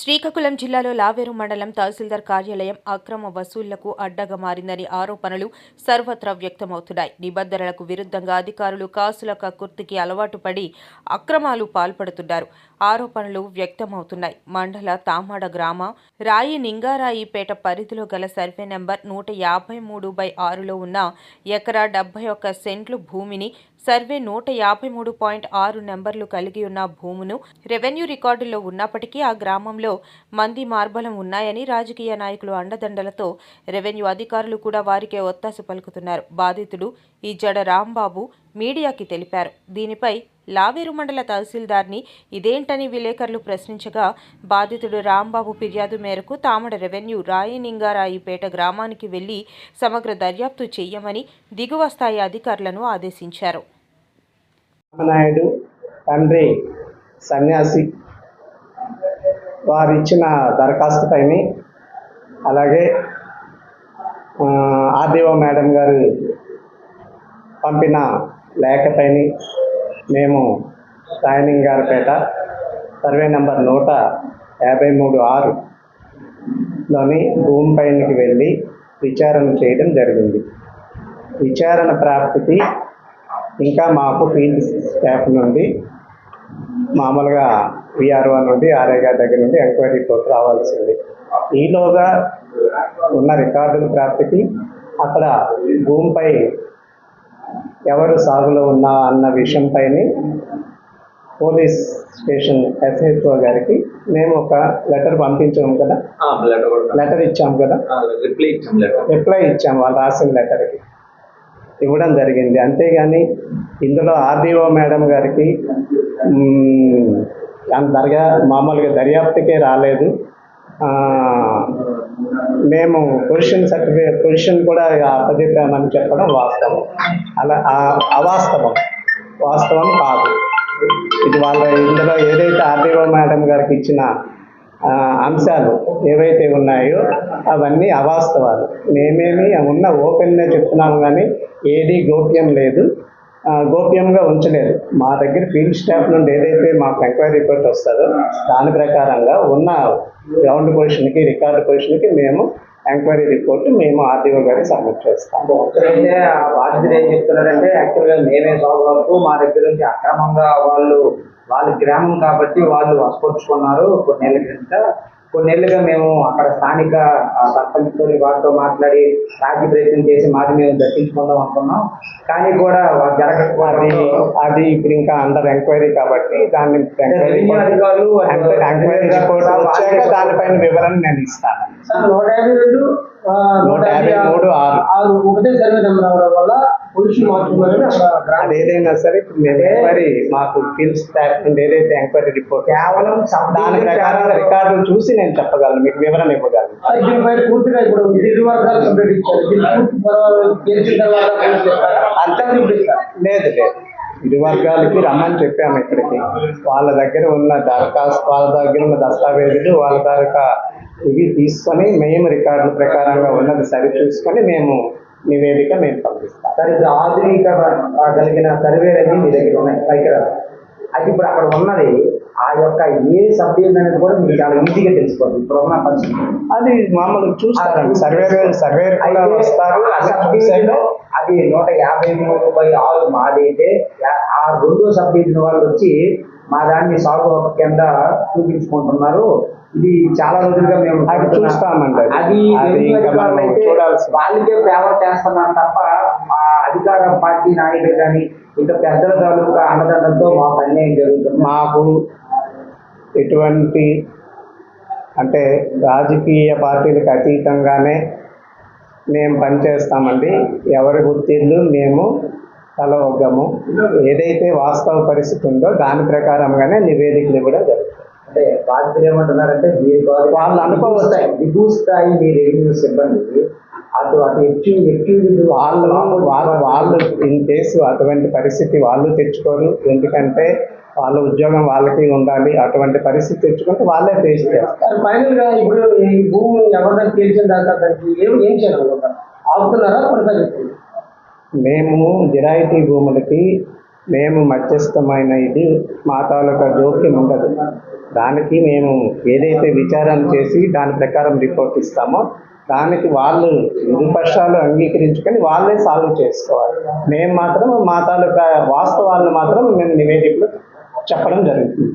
శ్రీకాకుళం జిల్లాలో లావేరు మండలం తహసీల్దార్ కార్యాలయం అక్రమ వసూళ్ళకు అడ్డగా మారిందని ఆరోపణలు సర్వత్రా వ్యక్తమవుతున్నాయి. నిబంధనలకు విరుద్ధంగా అధికారులు కాసుల కక్కుర్తికి అలవాటు పడి అక్రమాలు పాల్పడుతున్నారు. ఆరోపణలు వ్యక్తమవుతున్నాయి. మండల తామాడ గ్రామ రాయి నింగారాయిపేట పరిధిలో గల సర్వే నెంబర్ నూట యాభై మూడు బై ఆరులో ఉన్న ఎకరా డెబ్బై ఒక్క సెంట్లు భూమిని సర్వే నూట యాభై మూడు పాయింట్ ఆరు నెంబర్లు కలిగి ఉన్న భూమును రెవెన్యూ రికార్డుల్లో ఉన్నప్పటికీ ఆ గ్రామంలో మంది మార్బలం ఉన్నాయని రాజకీయ నాయకులు అండదండలతో రెవెన్యూ అధికారులు కూడా వారికే ఒత్తాసు పలుకుతున్నారు. బాధితుడు ఈ జడ రాంబాబు మీడియాకి తెలిపారు. దీనిపై లావేరు మండల తహసీల్దార్ని ఇదేంటని విలేకరులు ప్రశ్నించగా బాధితుడు రాంబాబు ఫిర్యాదు మేరకు తామడ రెవెన్యూ రాయనింగారాయిపేట గ్రామానికి వెళ్ళి సమగ్ర దర్యాప్తు చేయమని దిగువ స్థాయి అధికారులను ఆదేశించారు. నాయుడు తండ్రి సన్యాసి వారిచ్చిన ఇచ్చిన అలాగే ఆర్డీఓ మేడం గారు పంపిన లేఖపైని మేము రాయనింగారపేట సర్వే నెంబర్ నూట యాభై మూడు ఆరులోని భూమి పైనకి వెళ్ళి విచారణ చేయడం జరిగింది. విచారణ ప్రాప్తికి ఇంకా మాకు ఫీల్డ్ స్టాఫ్ నుండి మామూలుగా విఆర్ఓ నుండి ఆర్ఐ గారి దగ్గర నుండి ఎంక్వైరీ రిపోర్ట్ రావాల్సింది. ఈలోగా ఉన్న రికార్డుల ప్రాప్తికి అక్కడ భూమిపై ఎవరు సాగులో ఉన్నా అన్న విషయంపైన పోలీస్ స్టేషన్ ఎస్హెచ్ఓ గారికి మేము ఒక లెటర్ పంపించాము కదా. లెటర్ ఇచ్చాము కదా. రిప్లై ఇచ్చాం లెటర్. రిప్లై ఇచ్చాము వాళ్ళు రాసిన లెటర్కి. ఇవ్వడం జరిగింది. అంతేగాని ఇందులో ఆర్డీఓ మేడం గారికి అంత దర్గా మామూలుగా దర్యాప్తుకే రాలేదు. మేము పొజిషన్ సర్టిఫికేట్ పొజిషన్ కూడా అప్పచెప్పామని చెప్పడం వాస్తవం. అలా అవాస్తవం. వాస్తవం కాదు. ఇది వాళ్ళ ఇందులో ఏదైతే ఆర్డీఓ మేడం గారికి ఇచ్చిన అంశాలు ఏవైతే ఉన్నాయో అవన్నీ అవాస్తవాలు. మేమేమి ఉన్న ఓపెన్గా చెప్తున్నాము కానీ ఏది గోప్యం లేదు. గోప్యంగా ఉంచలేదు. మా దగ్గర ఫీల్డ్ స్టాఫ్ నుండి ఏదైతే మాకు ఎంక్వైరీ రిపోర్ట్ వస్తుందో దాని ప్రకారంగా ఉన్న గ్రౌండ్ పొజిషన్కి రికార్డు పొజిషన్కి మేము ఎంక్వైరీ రిపోర్ట్ మేము ఆర్డీఓ గారికి సబ్మిట్ చేస్తాము ఒక్కరైతే ఆ బాధితులు ఏం చెప్తున్నారంటే యాక్చువల్గా మేమే సాల్వ్ మా దగ్గర నుంచి అక్రమంగా వాళ్ళు వాళ్ళ గ్రామం కాబట్టి వాళ్ళు వసపరుచుకున్నారు కొన్నేళ్ళ క్రిందట కొన్నేళ్ళుగా మేము అక్కడ స్థానిక సర్పంచ్తో వారితో మాట్లాడి రాజీ ప్రయత్నం చేసి మాది మేము దర్శించుకుందాం అనుకున్నాం. కానీ కూడా అది అది ఇప్పుడు ఇంకా అండర్ ఎంక్వైరీ కాబట్టి దాన్ని ఎంక్వైరీ రిపోర్ట్ వచ్చాక దానిపైన వివరణ నేను ఇస్తాను. నూట యాభై రెండు ఆ, నూట యాభై మూడు ఆరు. ఆరు ఒకటే సర్వే నెంబర్ అవడం వల్ల అది ఏదైనా సరే ఇప్పుడు మేము ఎంక్వైరీ మాకు నుండి ఏదైతే ఎంక్వైరీ రిపోర్ట్ కేవలం దాని ప్రకారం రికార్డులు చూసి నేను చెప్పగలను మీకు వివరణ ఇవ్వగలను. పూర్తిగా ఇప్పుడు ఇరు వర్గాలు కంప్లీట్ ఇచ్చారు. పూర్తి తర్వాత లేదు లేదు. ఇరు వర్గాలకి రమ్మని చెప్పాము ఇక్కడికి. వాళ్ళ దగ్గర ఉన్న దరఖాస్తు వాళ్ళ దగ్గర ఉన్న దస్తావేజులు వాళ్ళ దగ్గర ఇవి తీసుకొని మేము రికార్డుల ప్రకారంగా ఉన్నది సరి చూసుకొని మేము నివేదిక మేము పంపిస్తాం. సార్ ఇప్పుడు ఆధునిక కలిగిన సర్వేలన్నీ మీ దగ్గర ఉన్నాయి పరికరాలు అది ఇప్పుడు అక్కడ ఉన్నది ఆ యొక్క ఏ సబ్జెక్ట్ అనేది కూడా మీకు చాలా ఈజీగా తెలిసిపోతుంది ఇప్పుడు ఉన్న పరిస్థితి. అది మామూలు చూస్తారండి సర్వే సర్వే వస్తారు. అది నూట యాభై మూడు బై ఆరు మాదైతే ఆ రెండో సబ్ డివిజన్ వాళ్ళు వచ్చి మా దాన్ని సాగు కింద చూపించుకుంటున్నారు. ఇది చాలా రోజులుగా మేము అది చూస్తామండి అది. వాళ్ళకే ఫేవర్ చేస్తున్నారు తప్ప ఆ అధికార పార్టీ నాయకులు కానీ ఇంకా పెద్దల తాలూకా అన్నదండలతో మాకు అన్యాయం జరుగుతుంది? మాకు ఎటువంటి అంటే రాజకీయ పార్టీలకు అతీతంగానే మేము పనిచేస్తామండి ఎవరి గుర్తిళ్ళు మేము కలవగ్గము ఏదైతే వాస్తవ పరిస్థితి ఉందో దాని ప్రకారంగానే నివేదికలు ఇవ్వడం జరుగుతుంది అంటే బాధితులు ఏమంటున్నారంటే మీరు వాళ్ళు అనుకోవచ్చు. దిగువ స్థాయి మీ రెవెన్యూ సిబ్బంది అటు అటు ఎక్కువ ఎక్కువ వాళ్ళు వాళ్ళు వాళ్ళు ఇన్ కేసు అటువంటి పరిస్థితి వాళ్ళు తెచ్చుకోరు. ఎందుకంటే వాళ్ళ ఉద్యోగం వాళ్ళకి ఉండాలి. అటువంటి పరిస్థితి తెచ్చుకుంటే వాళ్ళే ఫేస్ చేస్తారు. ఫైనల్గా ఇప్పుడు ఈ భూమి ఎవరిదైనా తెలిసిన దాకా దానికి ఏం ఏం చేయాలనుకుంటారు ఆపుతున్నారా కొనసాగిస్తున్నారు? మేము జిరాయితీ భూములకి మేము మధ్యస్థమైన ఇది మా తాలూకా జోక్యం ఉండదు. దానికి మేము ఏదైతే విచారణ చేసి దాని ప్రకారం రిపోర్ట్ ఇస్తామో దానికి వాళ్ళు ఇరుపక్షాలు అంగీకరించుకొని వాళ్ళే సాల్వ్ చేసుకోవాలి. మేము మాత్రం మా తాలూకా వాస్తవాలను మాత్రం మేము నివేదికలు చెప్పడం జరుగుతుంది.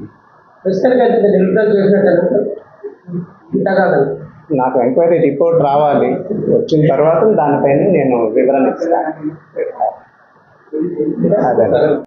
నాకు ఎంక్వైరీ రిపోర్ట్ రావాలి. వచ్చిన తర్వాత దానిపైన నేను వివరణ ఇస్తాను. అదే